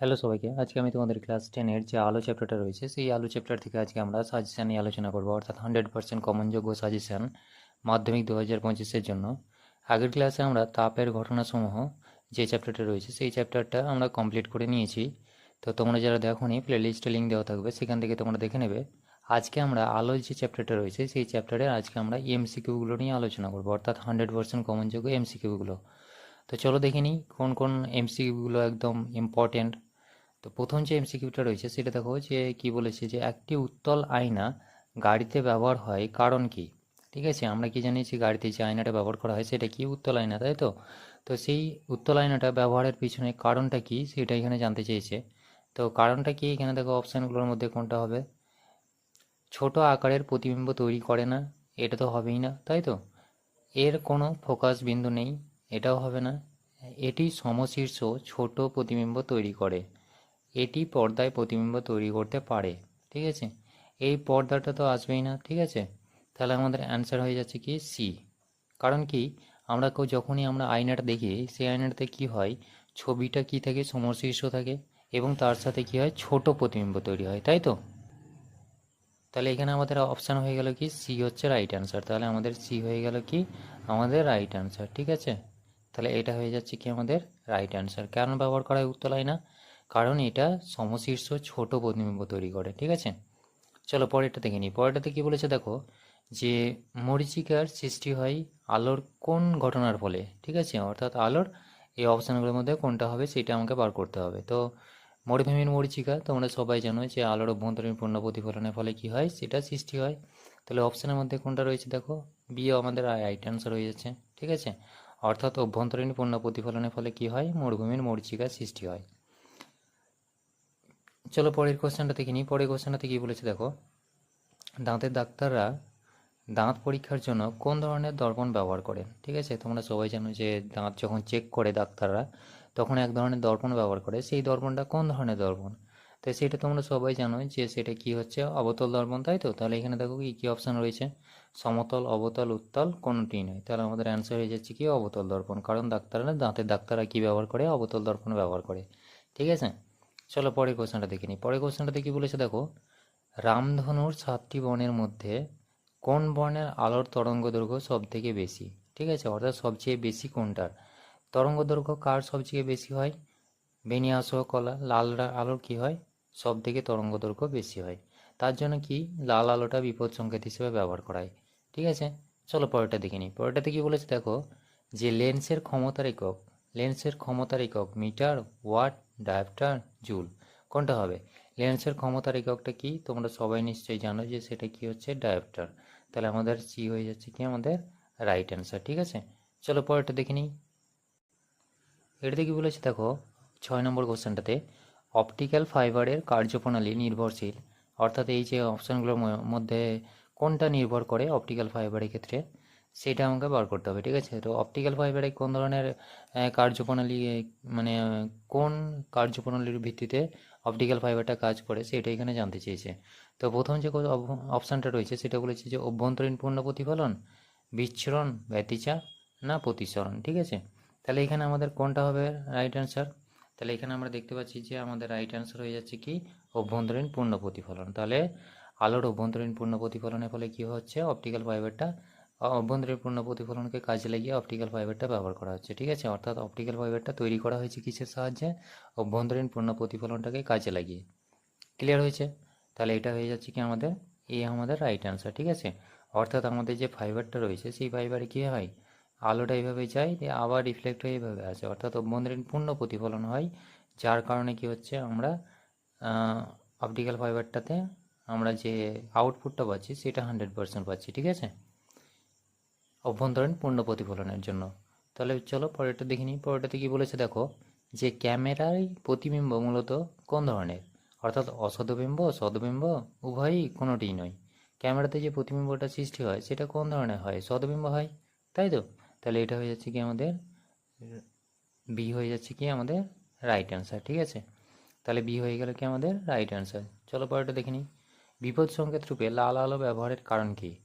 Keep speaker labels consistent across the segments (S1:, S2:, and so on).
S1: Hello সবাইকে। আজকে আমি তোমাদের ক্লাস টেনের যে আলো চ্যাপ্টারটা রয়েছে, সেই আলো চ্যাপ্টার থেকে আজকে আমরা সাজেশান নিয়ে আলোচনা করব, অর্থাৎ হান্ড্রেড পার্সেন্ট কমনযোগ্য সাজেশান মাধ্যমিক দু হাজার পঁচিশের জন্য। আগের ক্লাসে আমরা তাপের ঘটনাসমূহ যে চ্যাপ্টারটা রয়েছে, সেই চ্যাপ্টারটা আমরা কমপ্লিট করে নিয়েছি। তো তোমরা যারা দেখো নি প্লে লিস্টে লিঙ্ক দেওয়া থাকবে, সেখান থেকে তোমরা দেখে নেবে। আজকে আমরা আলোর যে চ্যাপ্টারটা রয়েছে, সেই চ্যাপ্টারে আজকে আমরা এমসিকিউগুলো নিয়ে আলোচনা করব, অর্থাৎ হান্ড্রেড পার্সেন্ট কমনযোগ্য এমসিকিউগুলো তো চলো দেখে নিই কোন কোন এমসিকিউগুলো একদম ইম্পর্টেন্ট তো প্রথম যে এমসিকিউটা রয়েছে, সেটা দেখো যে কি বলেছে যে একটি উত্তল আয়না গাড়িতে ব্যবহার হয় কারণ কি? ঠিক আছে, আমরা কি জানি যে গাড়িতে যে আয়নাটা ব্যবহার করা হয়, সেটা কি উত্তল আয়না, তাই তো? তো সেই উত্তল আয়নাটা ব্যবহারের পিছনে কারণটা কি, সেটা এখানে জানতে চেয়েছে। তো কারণটা কি? এখানে দেখো অপশানগুলোর মধ্যে কোনটা হবে? ছোট আকারের প্রতিবিম্ব তৈরি করে না, এটা তো হবেই না, তাই তো? এর কোনো ফোকাস বিন্দু নেই, এটাও হবে না। এটি সমশীর্ষ ছোট প্রতিবিম্ব তৈরি করে। এটি পর্দায় প্রতিবিম্ব তৈরি করতে পারে, ঠিক আছে? এই পর্দাটা তো আসবেই না, ঠিক আছে? তাহলে আমাদের অ্যান্সার হয়ে যাচ্ছে কি? সি কারণ কি? আমরা কেউ যখনই আমরা আয়নাটা দেখি, সেই আয়নাটাতে কি হয়? ছবিটা কি থাকে? সমশীর্ষ থাকে এবং তার সাথে কি হয়? ছোট প্রতিবিম্ব তৈরি হয়, তাই তো? তাহলে এখানে আমাদের অপশান হয়ে গেল কি? সি হচ্ছে রাইট অ্যান্সার তাহলে আমাদের সি হয়ে গেল কি? আমাদের রাইট অ্যান্সার ঠিক আছে? তাহলে এটা হয়ে যাচ্ছে কি আমাদের রাইট অ্যান্সার কেন ব্যবহার করা হয় উত্তল আয়না। কারণ এটা সমশীর্ষ ছোট প্রতিবিম্ব তৈরি করে, ঠিক আছে? চলো পরেরটা দেখে নিই। পরেরটাতে কী বলেছে দেখো যে মরিচিকার সৃষ্টি হয় আলোর কোন ঘটনার ফলে, ঠিক আছে? অর্থাৎ আলোর এই অপশানগুলোর মধ্যে কোনটা হবে সেটা আমাকে বার করতে হবে। তো মরুভূমির মরিচিকা, তোমরা সবাই জানো যে আলোর অভ্যন্তরীণ পূর্ণ প্রতিফলনের ফলে কি হয়? সেটা সৃষ্টি হয়। তাহলে অপশানের মধ্যে কোনটা রয়েছে দেখো? বিও আমাদের রাইট অ্যান্সার হয়ে যাচ্ছে, ঠিক আছে? অর্থাৎ অভ্যন্তরীণ পূর্ণ প্রতিফলনের ফলে কি হয়? মরুভূমির মরিচিকার সৃষ্টি হয়। চলো পরের কোশ্চেনটা দেখে নিই। পরের কোশ্চেনটাতে কী বলেছে দেখো? দাঁতের ডাক্তাররা দাঁত পরীক্ষার জন্য কোন ধরনের দর্পণ ব্যবহার করেন? ঠিক আছে? তোমরা সবাই জানো যে দাঁত যখন চেক করে ডাক্তাররা, তখন এক ধরনের দর্পণ ব্যবহার করে। সেই দর্পণটা কোন ধরনের দর্পণ? তো সেটা তোমরা সবাই জানো যে সেটা কি হচ্ছে? অবতল দর্পণ, তাই তো? তাহলে এখানে দেখো কি, কী অপশান রয়েছে? সমতল, অবতল, উত্তল কোনোটি নয়। তাহলে আমাদের অ্যান্সার হয়ে যাচ্ছে কি, অবতল দর্পণ। কারণ ডাক্তাররা, দাঁতের ডাক্তাররা কী ব্যবহার করে? অবতল দর্পণ ব্যবহার করে। ঠিক আছে? চলো পরের কোশ্চেনটা দেখে নিই। পরের কোশ্চেনটাতে কী বলেছে, দেখো, রামধনুর সাতটি বর্ণের মধ্যে কোন বর্ণের আলোর তরঙ্গ দৈর্ঘ্য সব থেকে বেশি? ঠিক আছে, অর্থাৎ সবচেয়ে বেশি কোনটার? তরঙ্গ দৈর্ঘ্য কার সবচেয়ে বেশি হয়? বেনিয়াস কলা, লাল আলোর কি হয়? সব থেকে তরঙ্গ দৈর্ঘ্য বেশি হয়। তার জন্য কি লাল আলোটা বিপদ সংকেত হিসেবে ব্যবহার করা হয়? ঠিক আছে, চলো পরেরটা দেখে নিই। পরেরটাতে কি বলেছে, দেখো, যে লেন্সের ক্ষমতার একক লেন্সের ক্ষমতার একক মিটার ওয়াট ডায়াপ্টার জুল। কোনটা হবে? লেন্সের ক্ষমতার এককটা কি? তোমরা সবাই নিশ্চয়ই জানো যে সেটা কি হচ্ছে? ডায়াপ্টার। তাহলে আমাদের সি হয়ে যাচ্ছে কি? আমাদের রাইট অ্যান্সার ঠিক আছে? চলো পরেরটা দেখে নিই। এটাতে কি বলেছে, দেখো, ছয় নম্বর কোশ্চেনটাতে অপটিক্যাল ফাইবারের কার্যপ্রণালী নির্ভরশীল। অর্থাৎ এই যে অপশানগুলোর মধ্যে কোনটা নির্ভর করে অপটিক্যাল ফাইবারের ক্ষেত্রে? সেটা আমাকে বার করতে হবে, ঠিক আছে? তো অপটিক্যাল ফাইবারে কোন ধরনের কার্যপ্রণালী মানে কোন কার্যপ্রণালীর ভিত্তিতে অপটিক্যাল ফাইবারটা কাজ করে সেটা এখানে জানতে চেয়েছে। তো প্রথম যে অপশানটা রয়েছে সেটা বলেছে যে অভ্যন্তরীণ পূর্ণ প্রতিফলন, বিচ্ছরণ ব্যতিচার না প্রতিসরণ, ঠিক আছে? তাহলে এখানে আমাদের কোনটা হবে রাইট অ্যান্সার তাহলে এখানে আমরা দেখতে পাচ্ছি যে আমাদের রাইট অ্যান্সার হয়ে যাচ্ছে কি? অভ্যন্তরীণ পূর্ণ প্রতিফলন। তাহলে আলোর অভ্যন্তরীণ পূর্ণ প্রতিফলনের ফলে কি হচ্ছে? অপটিক্যাল ফাইবারটা অভ্যন্তরীণ পূর্ণ প্রতিফলনকে কাজে লাগিয়ে অপটিক্যাল ফাইবারটা ব্যবহার করা হচ্ছে, ঠিক আছে? অর্থাৎ অপটিক্যাল ফাইবারটা তৈরি করা হয়েছে কিসের সাহায্যে? অভ্যন্তরীণ পূর্ণ প্রতিফলনটাকে কাজে লাগিয়ে। ক্লিয়ার হয়েছে? তাহলে এটা হয়ে যাচ্ছে কি আমাদের? এ আমাদের রাইট অ্যান্সার ঠিক আছে? অর্থাৎ আমাদের যে ফাইবারটা রয়েছে, সেই ফাইবারে কী হয়? আলোটা এইভাবে যায়, দিয়ে আবার রিফ্লেক্ট হয়ে এইভাবে আসে। অর্থাৎ অভ্যন্তরীণ পূর্ণ প্রতিফলন হয়, যার কারণে কি হচ্ছে আমরা অপটিক্যাল ফাইবারটাতে আমরা যে আউটপুটটা পাচ্ছি, সেটা হান্ড্রেড পার্সেন্ট পাচ্ছি, ঠিক আছে? অভ্যন্তরীণ পূর্ণ প্রতিফলনের জন্য। তাহলে চলো পরেরটা দেখে নিই। পরেরটাতে কি বলেছে দেখো, যে ক্যামেরায় প্রতিবিম্ব মূলত কোন ধরনের? অর্থাৎ অসদবিম্ব, সদবিম্ব, উভয়ই কোনোটিই নয়। ক্যামেরাতে যে প্রতিবিম্বটা সৃষ্টি হয়, সেটা কোন ধরনের হয়? সদবিম্ব হয়, তাই তো? তাহলে এটা হয়ে যাচ্ছে কি আমাদের? বি হয়ে যাচ্ছে কি আমাদের? রাইট অ্যান্সার ঠিক আছে? তাহলে বি হয়ে গেল কি আমাদের? রাইট অ্যান্সার চলো পরেরটা দেখে নিই। বিপদ সংকেত রূপে লাল আলো ব্যবহারের কারণ কি?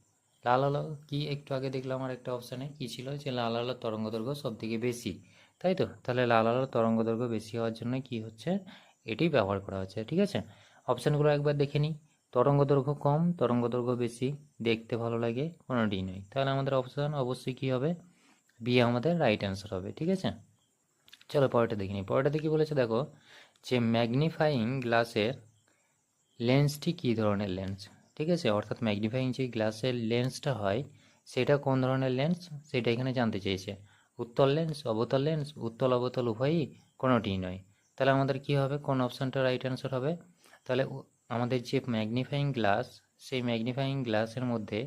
S1: লাল আলো কি একটু আগে দেখলাম আর একটা অপশানে কি ছিল? যে লাল আলোর তরঙ্গ দৈর্ঘ্য সব থেকে বেশি, তাই তো? তাহলে লাল আলোর তরঙ্গ দৈর্ঘ্য বেশি হওয়ার জন্য কি হচ্ছে? এটি ব্যবহার করা হচ্ছে, ঠিক আছে? অপশানগুলো একবার দেখে নিই। তরঙ্গ দৈর্ঘ্য কম তরঙ্গ দৈর্ঘ্য বেশি, দেখতে ভালো লাগে, কোনোটি নয়। তাহলে আমাদের অপশান অবশ্যই কী হবে? বি আমাদের রাইট অ্যান্সার হবে, ঠিক আছে? চলো পরেরটা দেখে নিই। পরেরটাতে কী বলেছে? দেখো, যে ম্যাগনিফাইং গ্লাসের লেন্সটি কী ধরনের লেন্স ঠিক আছে? অর্থাৎ ম্যাগনিফাইং যে গ্লাসের লেন্সটা হয়, সেটা কোন ধরনের লেন্স সেটা এখানে জানতে চেয়েছে উত্তল লেন্স অবতল লেন্স উত্তল, অবতল উভয়ই কোনোটিই নয়। তাহলে আমাদের কি হবে? কোন অপশানটা রাইট অ্যান্সার হবে? তাহলে আমাদের যে ম্যাগনিফাইং গ্লাস সেই ম্যাগনিফাইং গ্লাসের মধ্যে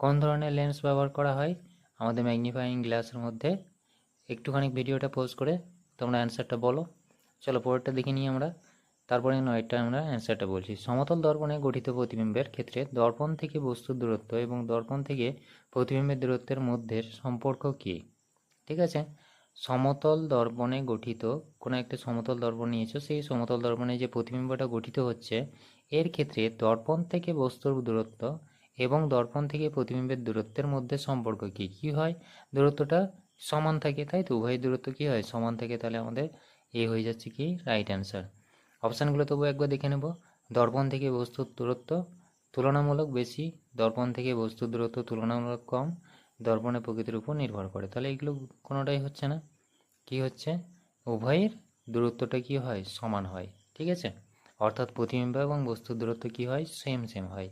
S1: কোন ধরনের লেন্স ব্যবহার করা হয়? আমাদের ম্যাগনিফাইং গ্লাসের মধ্যে। একটুখানি ভিডিওটা পোজ করে তোমরা অ্যান্সারটা বলো। চলো পরেরটা দেখে নিই আমরা। তারপরে নয়টা আমরা অ্যান্সারটা বলছি। সমতল দর্পণে গঠিত প্রতিবিম্বের ক্ষেত্রে দর্পণ থেকে বস্তুর দূরত্ব এবং দর্পণ থেকে প্রতিবিম্বের দূরত্বের মধ্যে সম্পর্ক কী? ঠিক আছে? সমতল দর্পণে গঠিত কোনো একটা সমতল দর্পণ নিয়েছো, সেই সমতল দর্পণে যে প্রতিবিম্বটা গঠিত হচ্ছে, এর ক্ষেত্রে দর্পণ থেকে বস্তুর দূরত্ব এবং দর্পণ থেকে প্রতিবিম্বের দূরত্বের মধ্যে সম্পর্ক কী? কী হয়? দূরত্বটা সমান থাকে, তাই তো? উভয় দূরত্ব কী হয়? সমান থাকে, তাহলে আমাদের এ হয়ে যাচ্ছে কি? রাইট অ্যান্সার অপশানগুলো তবু একবার দেখে নেব। দর্পণ থেকে বস্তুর দূরত্ব তুলনামূলক বেশি, দর্পণ থেকে বস্তুর দূরত্ব তুলনামূলক কম দর্পণের প্রকৃতির উপর নির্ভর করে। তাহলে এগুলো কোনোটাই হচ্ছে না। কি হচ্ছে? উভয়ের দূরত্বটা কি হয়? সমান হয়। ঠিক আছে? অর্থাৎ প্রতিবিম্ব এবং বস্তুর দূরত্ব কি হয়? সেম সেম হয়।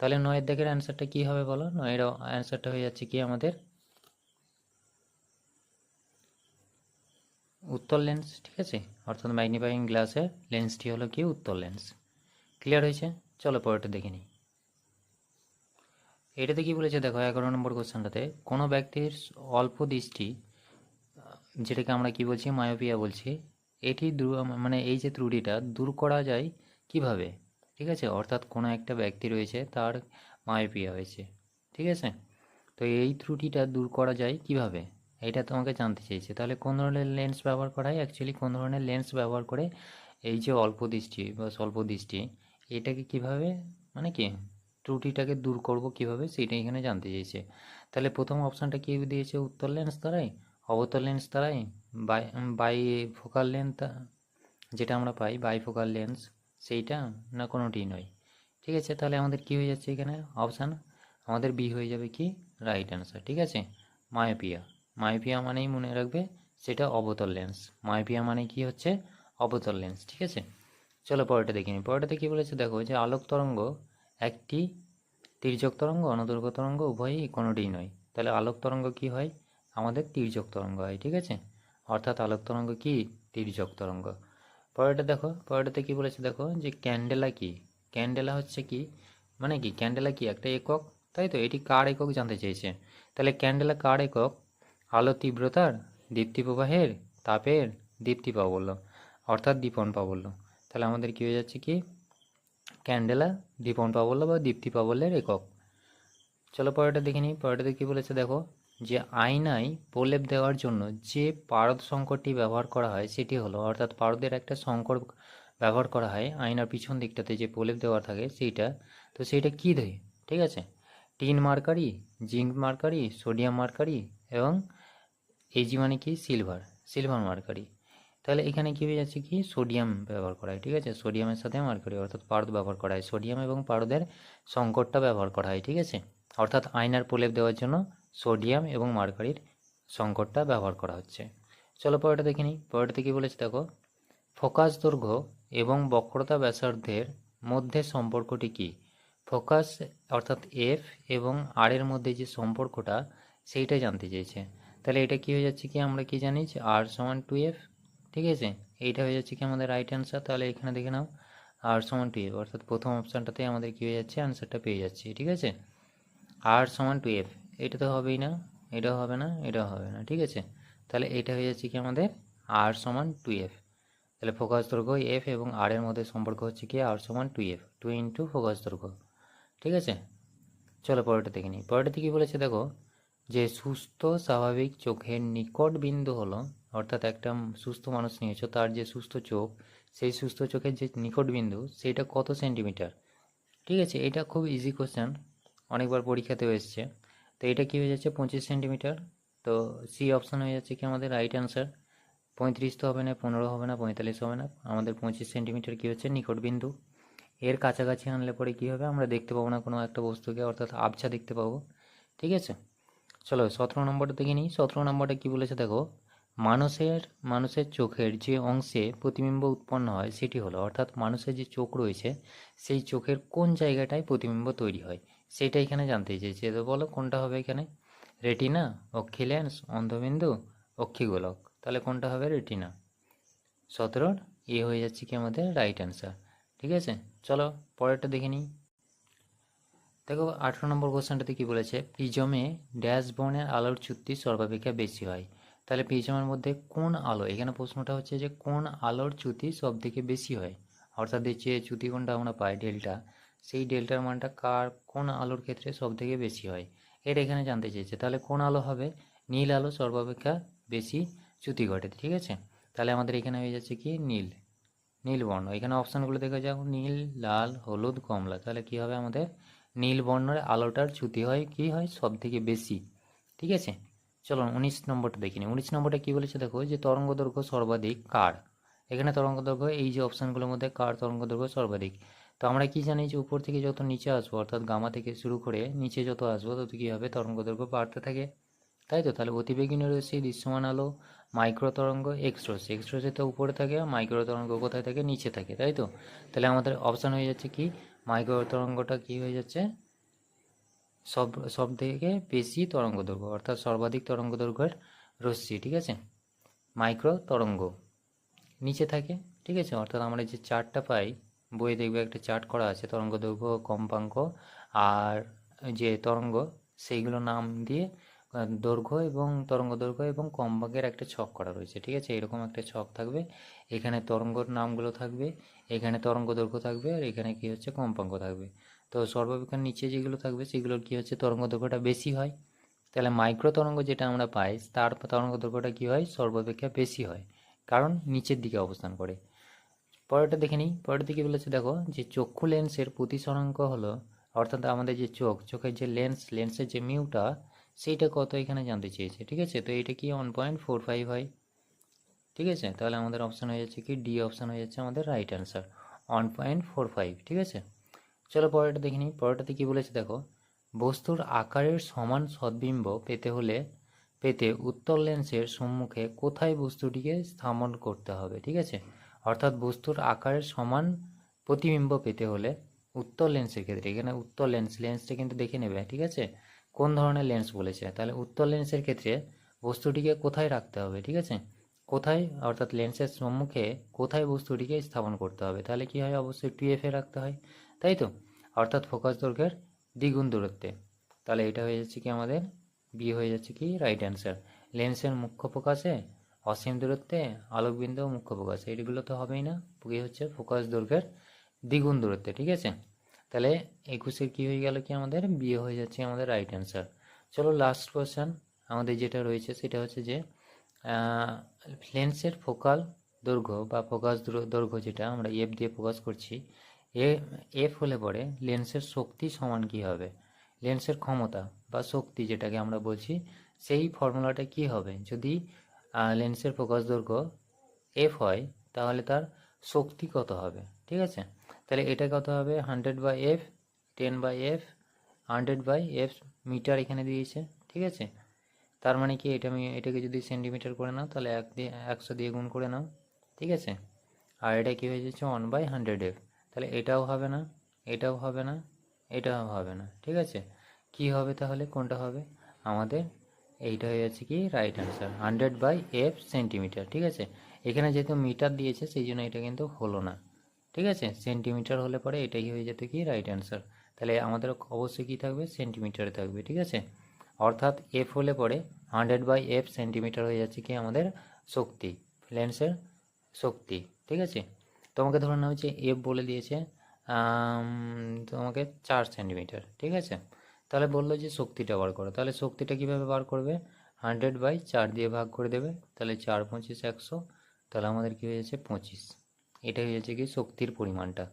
S1: তাহলে নয়ের দেখের অ্যান্সারটা কি হবে বলো? নয়ের অ্যান্সারটা হয়ে যাচ্ছে কি আমাদের? উত্তর লেন্স ঠিক আছে? অর্থাৎ ম্যাগনিফাইং গ্লাসের লেন্সটি হলো কি? উত্তর লেন্স ক্লিয়ার হয়েছে? চলো পরেরটা দেখে নিই। এটাতে কি বলেছে? দেখো, এগারো নম্বর কোশ্চেনটাতে কোনো ব্যক্তির অল্প দৃষ্টি, যেটাকে আমরা কি বলছি? মায়োপিয়া বলছি, এটি মানে এই যে ত্রুটিটা দূর করা যায় কীভাবে? ঠিক আছে? অর্থাৎ কোনো একটা ব্যক্তি রয়েছে, তার মায়োপিয়া হয়েছে। ঠিক আছে? তো এই ত্রুটিটা দূর করা যায় কীভাবে? এটা তোমাকে জানতে চেয়েছে তাহলে কোন ধরনের লেন্স ব্যবহার করা হয়? অ্যাকচুয়ালি কোন ধরনের লেন্স ব্যবহার করে এই যে অল্প দৃষ্টি, বা স্বল্প দৃষ্টি, এটাকে কীভাবে মানে কি, ত্রুটিটাকে দূর করব কীভাবে সেটা এখানে জানতে চেয়েছে তাহলে প্রথম অপশানটা কী দিয়েছে? উত্তর লেন্স দ্বারাই? অবতল লেন্স দ্বারাই? বাই বাই ফোকাল লেন্স যেটা আমরা পাই বাই ফোকাল লেন্স সেইটা না কোনোটি নয়? ঠিক আছে, তাহলে আমাদের কি হয়ে যাচ্ছে এখানে? অপশান আমাদের বি হয়ে যাবে কি? রাইট অ্যান্সার ঠিক আছে? মায়োপিয়া মায়োপিয়া মানেই মনে রাখবে সেটা অবতল লেন্স মায়োপিয়া মানে কি হচ্ছে? অবতল লেন্স ঠিক আছে? চলো পরেটা দেখে নিই। পরেরটাতে কী বলেছে? দেখো যে আলোক তরঙ্গ একটি তির্যক তরঙ্গ অনদৈর্ঘ্য তরঙ্গ, উভয়ই কোনোটিই নয়। তাহলে আলোক তরঙ্গ কি হয়? আমাদের তির্যক তরঙ্গ হয়, ঠিক আছে? অর্থাৎ আলোক তরঙ্গ কি? তির্যক তরঙ্গ। পরেরটা দেখো, পরেরটাতে কি বলেছে? দেখো, যে ক্যান্ডেলা কি? ক্যান্ডেলা হচ্ছে কি? মানে কি? ক্যান্ডেলা কি? একটা একক? তাই তো? এটি কার একক জানতে চেয়েছে? তাহলে ক্যান্ডেলা কার একক? আলো তীব্রতার দীপ্তি প্রবাহের তাপের দীপ্তি প্রাবল্য অর্থাৎ দীপন প্রাবল্য তাহলে আমাদের কি হয়ে যাচ্ছে কি? ক্যান্ডেলা দীপন প্রাবল্য বা দীপ্তি প্রাবল্যের একক। চলো পরেরটা দেখে নিই। পরেরটাতে কী বলেছে দেখো, যে আয়নায় প্রলেপ দেওয়ার জন্য যে পারদ সংকরটি ব্যবহার করা হয় সেটি হলো, অর্থাৎ পারদের একটা সংকর ব্যবহার করা হয় আয়নার পিছন দিকটাতে যে প্রলেপ দেওয়া থাকে সেইটা, তো সেইটা কী দেয়? ঠিক আছে? Tin mercury, zinc mercury, sodium mercury এবং এজি মানে কি? সিলভার সিলভার মার্কারি তাহলে এখানে কী হয়ে যাচ্ছে কি? সোডিয়াম ব্যবহার করা হয়, ঠিক আছে? সোডিয়ামের সাথে মার্কারি অর্থাৎ পারদ ব্যবহার করা হয়। সোডিয়াম এবং পারদের সংকটটা ব্যবহার করা হয়, ঠিক আছে? অর্থাৎ আয়নার প্রলেপ দেওয়ার জন্য সোডিয়াম এবং মার্কারির সংকটটা ব্যবহার করা হচ্ছে। চলো পরেরটা দেখে নিই। পরেরটা কী বলেছে দেখো? ফোকাস দৈর্ঘ্য এবং বক্রতা ব্যাসার্ধের মধ্যে সম্পর্কটি কী? ফোকাস, অর্থাৎ এফ এবং আর এর মধ্যে যে সম্পর্কটা সেইটা জানতে চেয়েছে। তাহলে এটা কি হয়ে যাচ্ছে কি আমরা কি জানি যে আর সমান টু এফ ঠিক আছে? এইটা হয়ে যাচ্ছে কি আমাদের রাইট অ্যান্সার তাহলে এখানে দেখে নাও আর সমান টু এফ অর্থাৎ প্রথম অপশানটাতে আমাদের কি হয়ে যাচ্ছে? অ্যান্সারটা পেয়ে যাচ্ছে, ঠিক আছে? আর সমান টু এফ এটা তো হবেই না এটা হবে না, এটাও হবে না, ঠিক আছে? তাহলে এটা হয়ে যাচ্ছে কি আমাদের আর সমান টু এফ তাহলে ফোকাস দৈর্ঘ্য এফ এবং আর এর মধ্যে সম্পর্ক হচ্ছে কি আর সমান two F two into focus দৈর্ঘ্য, ঠিক আছে? চলো পরেরটা দেখে নিই, পরেরটাতে কী বলেছে দেখো যে সুস্থ, স্বাভাবিক চোখের নিকট বিন্দু হলো, অর্থাৎ একটা সুস্থ মানুষ নিয়েছো, তার যে সুস্থ চোখ, সেই সুস্থ চোখের যে নিকট বিন্দু সেইটা কত সেন্টিমিটার? ঠিক আছে, এটা খুব ইজি কোশ্চেন অনেকবার পরীক্ষাতেও এসছে। তো এটা কী হয়ে যাচ্ছে? পঁচিশ সেন্টিমিটার। তো সি অপশান হয়ে যাচ্ছে কি আমাদের রাইট অ্যান্সার পঁয়ত্রিশ তো হবে না, পনেরো হবে না, পঁয়তাল্লিশ হবে না। আমাদের পঁচিশ সেন্টিমিটার কী হচ্ছে? নিকট বিন্দু। এর কাছাকাছি আনলে পরে কী হবে? আমরা দেখতে পাবো না কোনো একটা বস্তুকে, অর্থাৎ আবছা দেখতে পাবো। ঠিক আছে? চলো সতেরো নম্বরটা দেখে নিই। সতেরো নম্বরটা কী বলেছে দেখো, মানুষের মানুষের চোখের যে অংশে প্রতিবিম্ব উৎপন্ন হয় সেটি হলো, অর্থাৎ মানুষের যে চোখ রয়েছে, সেই চোখের কোন জায়গাটায় প্রতিবিম্ব তৈরি হয়? সেটা এখানে জানতে চেয়েছে। তো বলো কোনটা হবে এখানে? রেটিনা অক্ষি লেন্স অন্ধবিন্দু, অক্ষিগোলক। তাহলে কোনটা হবে? রেটিনা। সতেরোর? এ হয়ে যাচ্ছে কি আমাদের রাইট অ্যান্সার। ঠিক আছে? চলো পরেরটা দেখে নিই। দেখো, আঠেরো নম্বর কোশ্চেনটাতে কী বলেছে? প্রিজমে ড্যাশ বর্ণের আলোর চ্যুতি সর্বাপেক্ষা বেশি হয়। তাহলে প্রিজমের মধ্যে কোন আলো? এখানে প্রশ্নটা হচ্ছে যে কোন আলোর চ্যুতি সব থেকে বেশি হয়? অর্থাৎ যে চ্যুতি কোনটা আমরা পাই, ডেল্টা, সেই ডেল্টার মানটা কার কোন আলোর ক্ষেত্রে সব থেকে বেশি হয়? এটা এখানে জানতে চেয়েছে। তাহলে কোন আলো হবে? নীল আলো সর্বাপেক্ষা বেশি চ্যুতি ঘটে, ঠিক আছে? তাহলে আমাদের এখানে হয়ে যাচ্ছে কি? নীল নীল বর্ণ। এখানে অপশানগুলো দেখা যাক নীল, লাল, হলুদ, কমলা। তাহলে কি হবে আমাদের? নীল বর্ণের আলোটার চ্যুতি হয়, কি হয়? সব থেকে বেশি। ঠিক আছে? চলো উনিশ নম্বরটা দেখি নি উনিশ নম্বরটা কী বলেছে দেখো? যে তরঙ্গ দৈর্ঘ্য সর্বাধিক কার? এখানে তরঙ্গ দৈর্ঘ্য এই যে অপশানগুলোর মধ্যে কার তরঙ্গ দৈর্ঘ্য সর্বাধিক। তো আমরা কি জানি যে উপর থেকে যত নিচে আসব, অর্থাৎ গামা থেকে শুরু করে নিচে যত আসব, তত কী হবে? তরঙ্গ দৈর্ঘ্য বাড়তে থাকে। তাই তো? তাহলে অতিবেগিনী রয়েছে দৃশ্যমান আলো মাইক্রো তরঙ্গ এক্স রশ্মি এক্স রশ্মি তো উপরে থাকে মাইক্রো তরঙ্গ কোথায় থাকে? নিচে থাকে। তাই তো? তাহলে আমাদের অপশান হয়ে যাচ্ছে কি? মাইক্রো তরঙ্গটা কি হয়ে যাচ্ছে? সব সব থেকে বেশি তরঙ্গ দৈর্ঘ্য, অর্থাৎ সর্বাধিক তরঙ্গ দৈর্ঘ্যের রশ্মি, ঠিক আছে? মাইক্রো তরঙ্গ নিচে থাকে, ঠিক আছে? অর্থাৎ আমরা যে চার্টটা পাই, বইয়ে দেখবে একটা চার্ট করা আছে, তরঙ্গ দৈর্ঘ্য, কম্পাঙ্ক আর যে তরঙ্গ সেইগুলো নাম দিয়ে দৈর্ঘ্য এবং তরঙ্গ দৈর্ঘ্য এবং কম্পাঙ্কের একটা ছক করা রয়েছে, ঠিক আছে? এরকম একটা ছক থাকবে। এখানে তরঙ্গর নামগুলো থাকবে, এখানে তরঙ্গ দৈর্ঘ্য থাকবে, আর এখানে কি হচ্ছে? কম্পাঙ্ক থাকবে। তো সর্বাপেক্ষা নিচে যেগুলো থাকবে, সেগুলোর কি হচ্ছে? তরঙ্গ দৈর্ঘ্যটা বেশি হয়। তাহলে মাইক্রো তরঙ্গ যেটা আমরা পাই, তার তরঙ্গ দৈর্ঘ্যটা কী হয়? সর্বাপেক্ষা বেশি হয়, কারণ নিচের দিকে অবস্থান করে। পরেরটা দেখে নিই। পরের দিকে বলেছে, দেখো, যে চক্ষু লেন্সের প্রতিসরাঙ্ক হলো, অর্থাৎ আমাদের যে চোখ, চোখের যে লেন্স লেন্সের যে মিউটা সেইটা কত এখানে জানতে চেয়েছে, ঠিক আছে? তো এটা কি ওয়ান পয়েন্ট ফোর ফাইভ হয়? ঠিক আছে? তাহলে আমাদের অপশান হয়ে যাচ্ছে কি? ডি অপশান হয়ে যাচ্ছে আমাদের right answer one point four five ঠিক আছে? চলো পরেরটা দেখে নিই। পরেরটাতে কী বলেছে দেখো, বস্তুর আকারের সমান সদ্বিম্ব পেতে হলে, পেতে উত্তর লেন্সের সম্মুখে কোথায় বস্তুটিকে স্থাপন করতে হবে, ঠিক আছে? অর্থাৎ বস্তুর আকারের সমান প্রতিবিম্ব পেতে হলে উত্তর লেন্সের ক্ষেত্রে, এখানে উত্তর লেন্স, লেন্সটা কিন্তু দেখে নেবে, ঠিক আছে? কোন ধরনের লেন্স বলেছে? তাহলে উত্তর লেন্সের ক্ষেত্রে বস্তুটিকে কোথায় রাখতে হবে, ঠিক আছে? কোথায়, অর্থাৎ লেন্সের সম্মুখে কোথায় বস্তুটিকে স্থাপন করতে হবে? তাহলে কি হয়? অবশ্যই টুএফে রাখতে হয়, তাই তো? অর্থাৎ ফোকাস দৈর্ঘ্যের দ্বিগুণ দূরত্বে। তাহলে এটা হয়ে যাচ্ছে কি আমাদের? বি হয়ে যাচ্ছে কি? রাইট অ্যান্সার লেন্সের মুখ্য ফোকাসে অসীম দূরত্বে আলোকবিন্দু মুখ্য ফোকাস এইগুলো তো হবেই না কি হচ্ছে ফোকাস দৈর্ঘ্যের দ্বিগুণ দূরত্বে, ঠিক আছে? তাহলে একুশের কী হয়ে গেল কি আমাদের? বিয়ে হয়ে যাচ্ছে আমাদের রাইট অ্যান্সার চলো লাস্ট কোয়েশ্চেন আমাদের যেটা রয়েছে সেটা হচ্ছে যে লেন্সের ফোকাল দৈর্ঘ্য বা ফোকাস দৈর্ঘ্য যেটা আমরা এফ দিয়ে ফোকাস করছি, এ এফ হলে পরে লেন্সের শক্তি সমান কী হবে? লেন্সের ক্ষমতা বা শক্তি যেটাকে আমরা বলছি, সেই ফর্মুলাটা কি হবে? যদি লেন্সের ফোকাস দৈর্ঘ্য এফ হয়, তাহলে তার শক্তি কত হবে? ঠিক আছে? তাহলে এটা কত হবে? Hundred by F ten by F hundred by F metre এখানে দিয়েছে, ঠিক আছে? তার মানে কি এটা আমি, এটাকে যদি সেন্টিমিটার করে নাও, তাহলে এক দিয়ে, একশো দিয়ে গুণ করে নাও, ঠিক আছে? আর এটা কি হয়ে যাচ্ছে? ওয়ান বাই হান্ড্রেড এফ তাহলে এটাও হবে না, এটাও হবে না, এটাও হবে না, ঠিক আছে? কি হবে তাহলে? কোনটা হবে? আমাদের এইটা হয়ে যাচ্ছে কি right answer hundred by F centimetre ঠিক আছে? এখানে যেহেতু মিটার দিয়েছে, সেই জন্য এটা কিন্তু হলো না, ঠিক আছে? সেন্টিমিটার হলে পরে এটাই হয়ে যেত কি রাইট অ্যান্সার তাহলে আমাদের অবশ্যই কী থাকবে? সেন্টিমিটারে থাকবে, ঠিক আছে? অর্থাৎ এফ হলে পরে হান্ড্রেড বাই এফ সেন্টিমিটার হয়ে যাচ্ছে কি আমাদের শক্তি লেন্সের শক্তি, ঠিক আছে? তোমাকে ধরে নেওয়া হচ্ছে এফ বলে দিয়েছে তোমাকে চার সেন্টিমিটার ঠিক আছে? তাহলে বলল যে শক্তিটা বার করো। তাহলে শক্তিটা কীভাবে বার করবে? হান্ড্রেড বাই চার দিয়ে ভাগ করে দেবে। তাহলে চার পঁচিশ একশো। তাহলে আমাদের কী হয়ে যাচ্ছে? পঁচিশ। এটা হয়ে যাচ্ছে কি? শক্তির পরিমাণটা।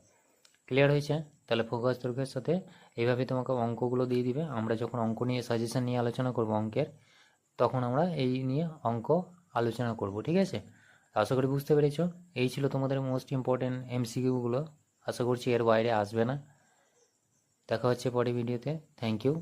S1: ক্লিয়ার হয়েছে? তাহলে ফোকাস দৈর্ঘ্যের সাথে এইভাবে তোমাকে অঙ্কগুলো দিয়ে দিবে। আমরা যখন অঙ্ক নিয়ে সাজেশন নিয়ে আলোচনা করব অঙ্কের, তখন আমরা এই নিয়ে অঙ্ক আলোচনা করব, ঠিক আছে? আশা করি বুঝতে পেরেছ। এই ছিল তোমাদের মোস্ট ইম্পর্টেন্ট এমসিকিউগুলো আশা করছি এর বাইরে আসবে না। দেখা হচ্ছে পরে ভিডিওতে। Thank you